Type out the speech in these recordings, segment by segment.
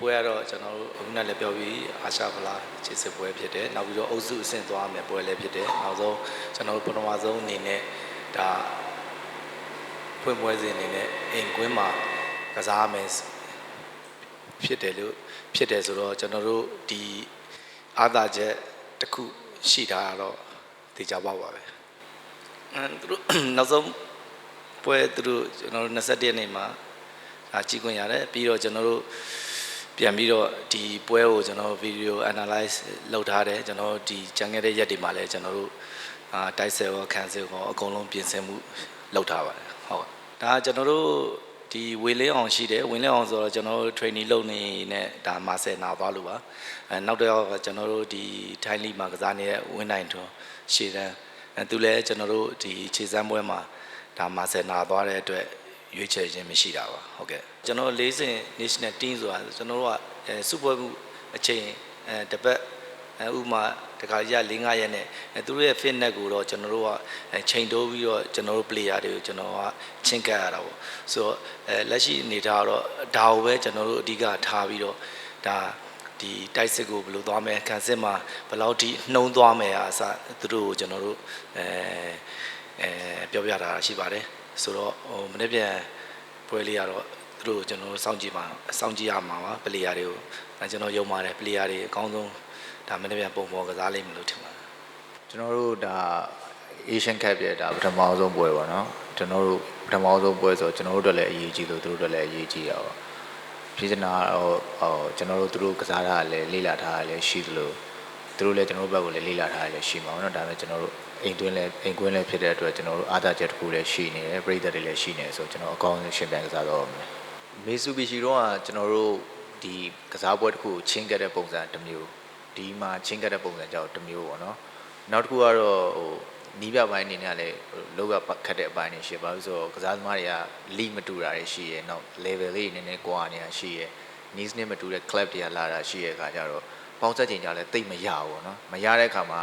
ပွဲကတော့ကျွန်တော်တို့အခုနလည်းပြောပြီးအာရှဖလားခြေစစ်ပွဲဖြစ်တယ်နောက်ပြီးတော့အုပ်စုအဆင့်သွားမယ်ပွဲလည်းဖြစ်တယ်နောက်ဆုံးကျွန်တော်တို့ပထမဆုံးအနေနဲ့ဒါဖွင့်ပွဲစဉ်အနေနဲ့အိမ်ကွင်းမှာကစားမယ်ဖြစ်တယ်လို့ဖြစ်တယ်ဆိုတော့ကျွန်တော်တို့ဒီအာသာချက်တစ်ခုရှိတာကတော့သိကြပါပါပဲအဲသူတို့နောက်ဆုံးပွဲသူတို့ကျွန်တော်တို့21ရက်နေ့မှာ အာကြည့်ခွင့်ရတယ်ပြီးတော့ကျွန်တော်တို့ပြန်ပြီးတော့ဒီပွဲကိုကျွန်တော်ဗီဒီယို analyze လုပ်ထားတယ်ကျွန်တော်တို့ဒီကြံခဲ့တဲ့ရက်တွေမှာလည်းကျွန်တော်တို့အာတိုက်ဆယ်ရောခံဆယ်ရောအကုန်လုံးပြင်ဆင်မှုလုပ်ထားပါတယ်ဟုတ်ဒါကကျွန်တော်တို့ဒီဝေလင်းအောင်ရှိတယ်ဝေလင်းအောင်ဆိုတော့ကျွန်တော်တို့ training လုပ်နေနဲ့ဒါမာဆယ်နာသွားလို့ပါအဲနောက်တော့ကျွန်တော်တို့ဒီထိုင်းလီမှာကစားနေတဲ့ဝင်းနိုင်ထွန်းရှေ့တန်းအဲသူလည်းကျွန်တော်တို့ဒီခြေစမ်းပွဲမှာဒါမာဆယ်နာသွားတဲ့အတွက် ရွေးချယ်ခြင်းမရှိတာပါဟုတ်ကဲ့ကျွန်တော်၄စင် national team ဆိုတာကျွန်တော်တို့ကအဲစုပွဲမှုအချိန်အဲတစ်ပတ်အဲဥပမာတခါကြီး၄၅ရက်နဲ့အဲသူတို့ရဲ့ fitness ကိုတော့ကျွန်တော်တို့ကအဲချိန်တိုးပြီးတော့ကျွန်တော်တို့ player တွေကိုကျွန်တော်ကချင်းကပ်ရတာပေါ့ဆိုတော့အဲလက်ရှိအနေထားတော့ဒါကိုပဲကျွန်တော်တို့အဓိကထားပြီးတော့ဒါဒီတိုက်စစ်ကိုဘယ်လိုသွားမယ်ခံစစ်မှာဘယ်လောက်ထိနှုံးသွားမယ်အစသူတို့ကိုကျွန်တော်တို့အဲအဲပြောပြတာရှိပါတယ် ဆိုတော့ဟိုမနေ့ပြန်ပွဲလေးကတော့သူတို့ကိုကျွန်တော်တို့စောင့်ကြည့်ပါစောင့်ကြည့်ရမှာပါပလေယာတွေကိုအဲကျွန်တော်ယုံပါတယ်ပလေယာတွေအကောင်းဆုံးဒါမနေ့ပြန်ပုံပေါ်ကစားလိမ့်မယ်လို့ထင်ပါတယ်ကျွန်တော်တို့ဒါ Asian Cup ရဲ့ဒါပထမဆုံးပွဲပေါ့နော်ကျွန်တော်တို့ပထမဆုံးပွဲဆိုတော့ကျွန်တော်တို့အတွက်လည်းအရေးကြီးလို့သူတို့အတွက်လည်းအရေးကြီးရပါပြည်စနာဟိုဟိုကျွန်တော်တို့သူတို့ကစားတာလည်းလေ့လာထားတာလည်းရှိသလိုသူတို့လည်းကျွန်တော်တို့ဘက်ကိုလည်းလေ့လာထားတာလည်းရှိမှာပေါ့နော်ဒါပေမဲ့ကျွန်တော်တို့ အိမ်တွင်းလည်းအိမ်ကွင်းလည်းဖြစ်တဲ့အတွက်ကျွန်တော်တို့အားသာချက်တစ်ခုလည်းရှိနေတယ်ပြည်သက်တွေလည်းရှိနေဆိုတော့ကျွန်တော်အကောင်းဆုံးရှင်းပြကစားတော့မယ်မေဆူဘီရှီတော့ကကျွန်တော်တို့ဒီကစားပွဲတစ်ခုကိုချင်းကပ်တဲ့ပုံစံတစ်မျိုးဒီမှာချင်းကပ်တဲ့ပုံစံကြောင့်တစ်မျိုးပေါ့နော်နောက်တစ်ခုကတော့ဟိုနီးပြပိုင်းအနေနဲ့လည်းလောကခတ်တဲ့အပိုင်းတွေရှိပါဘူးဆိုတော့ကစားသမားတွေက league မတူတာတွေရှိရဲနောက် level လေးနည်းနည်းကွာနေတာရှိရဲ needs နဲ့မတူတဲ့ club တွေကလာတာရှိရဲခါကျတော့ပေါင်းဆက်ချိန်ကြလည်းတိတ်မရဘူးပေါ့နော်မရတဲ့အခါမှာ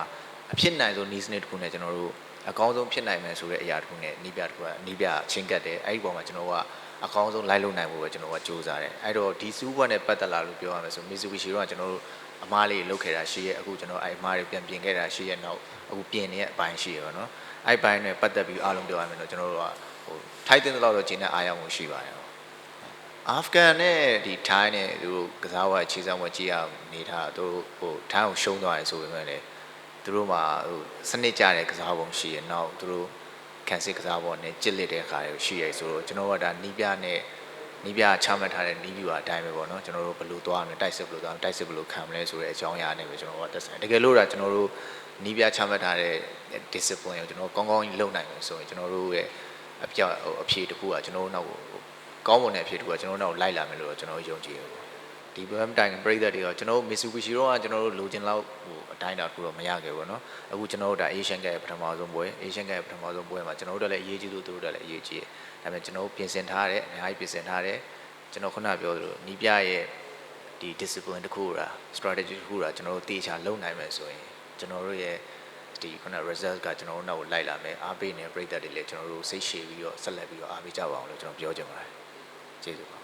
အဖြစ်နိုင်ဆုံး needs နဲ့တစ်ခုနဲ့ကျွန်တော်တို့အကောင်းဆုံးဖြစ်နိုင်မယ်ဆိုတဲ့အရာတစ်ခုနဲ့နီးပြတစ်ခုကနီးပြချင်းကတ်တယ်အဲ့ဒီပုံမှာကျွန်တော်ကအကောင်းဆုံးလိုက်လုပ်နိုင်ဖို့ပဲကျွန်တော်ကစူးစမ်းတယ်အဲ့တော့ဒီစူးဘွက်နဲ့ပတ်သက်လာလို့ပြောရမယ်ဆို Mitsubishi တော့ကျွန်တော်တို့အမားလေးလုတ်ခဲ့တာရှိရဲ့အခုကျွန်တော်အဲ့အမားတွေပြန်ပြင်ခဲ့တာရှိရဲ့နောက်အခုပြင်နေတဲ့အပိုင်းရှိရပါတော့အဲ့ဘိုင်းနဲ့ပတ်သက်ပြီးအားလုံးပြောရမယ်တော့ကျွန်တော်တို့ကဟိုထိုက်တဲ့လောက်တော့ဂျင်းနဲ့အားရမှုရှိပါတယ်အာဖဂန်နဲ့ဒီထိုင်းနဲ့သူတို့ကစားဝါခြေစမ်းဝကြည့်ရနေတာသူတို့ဟိုထိုင်းကိုရှုံးသွားတယ်ဆိုပေမဲ့လည်း သူတို့မှာဟိုစနစ်ကြတဲ့ကစားပုံရှိရဲ့နောက်သူတို့ကန်စစ်ကစားပုံနဲ့ကြစ်လက်တဲ့အခါတွေရှိရဲဆိုတော့ကျွန်တော်ကဒါနီးပြနဲ့နီးပြချမှတ်ထားတဲ့နီးပြအတိုင်းပဲပေါ့နော်ကျွန်တော်တို့ဘယ်လိုသွားမလဲတိုက်စစ်ဘယ်လိုသွားမလဲတိုက်စစ်ဘယ်လိုခံမလဲဆိုတဲ့အကြောင်းအရာနဲ့ပဲကျွန်တော်ကတက်ဆိုင်တကယ်လို့ဒါကျွန်တော်တို့နီးပြချမှတ်ထားတဲ့ discipline ကိုကျွန်တော်ကောင်းကောင်းကြီးလုပ်နိုင်မယ်ဆိုရင်ကျွန်တော်တို့ရဲ့အပြောက်အဖြေတစ်ခုကကျွန်တော်တို့နောက်ကိုကောင်းမွန်တဲ့အဖြေတစ်ခုကကျွန်တော်တို့နောက်လိုက်လာမယ်လို့ကျွန်တော်ယုံကြည်တယ် ပေါ့ဒီ BM တိုင်ပရိသတ်တွေကကျွန်တော်တို့ Mitsubishi တော့ကကျွန်တော်တို့လိုချင်လောက်ဟိုအတိုင်းတာတစ်ခုတော့မရခဲ့ဘူးပေါ့နော်အခုကျွန်တော်တို့ဒါ Asian Cup ရဲ့ပထမဆုံးပွဲ Asian Cup ရဲ့ပထမဆုံးပွဲမှာကျွန်တော်တို့လည်းအရေးကြီးလို့သူတို့လည်းအရေးကြီးတယ်ဒါပေမဲ့ကျွန်တော်တို့ပြင်ဆင်ထားတယ်အများကြီးပြင်ဆင်ထားတယ်ကျွန်တော်ခုနပြောသလိုနီးပြရဲ့ဒီ discipline တစ်ခုလား strategy တစ်ခုလားကျွန်တော်တို့တေချာလုပ်နိုင်မယ်ဆိုရင်ကျွန်တော်တို့ရဲ့ဒီခုန result ကကျွန်တော်တို့နောက်ကိုလိုက်လာမယ်အားပေးနေပြည်သက်တွေလည်းကျွန်တော်တို့စိတ်ရှည်ပြီးတော့ဆက်လက်ပြီးတော့အားပေးကြပါအောင်လို့ကျွန်တော်ပြောချင်ပါတယ်ကျေးဇူးပါ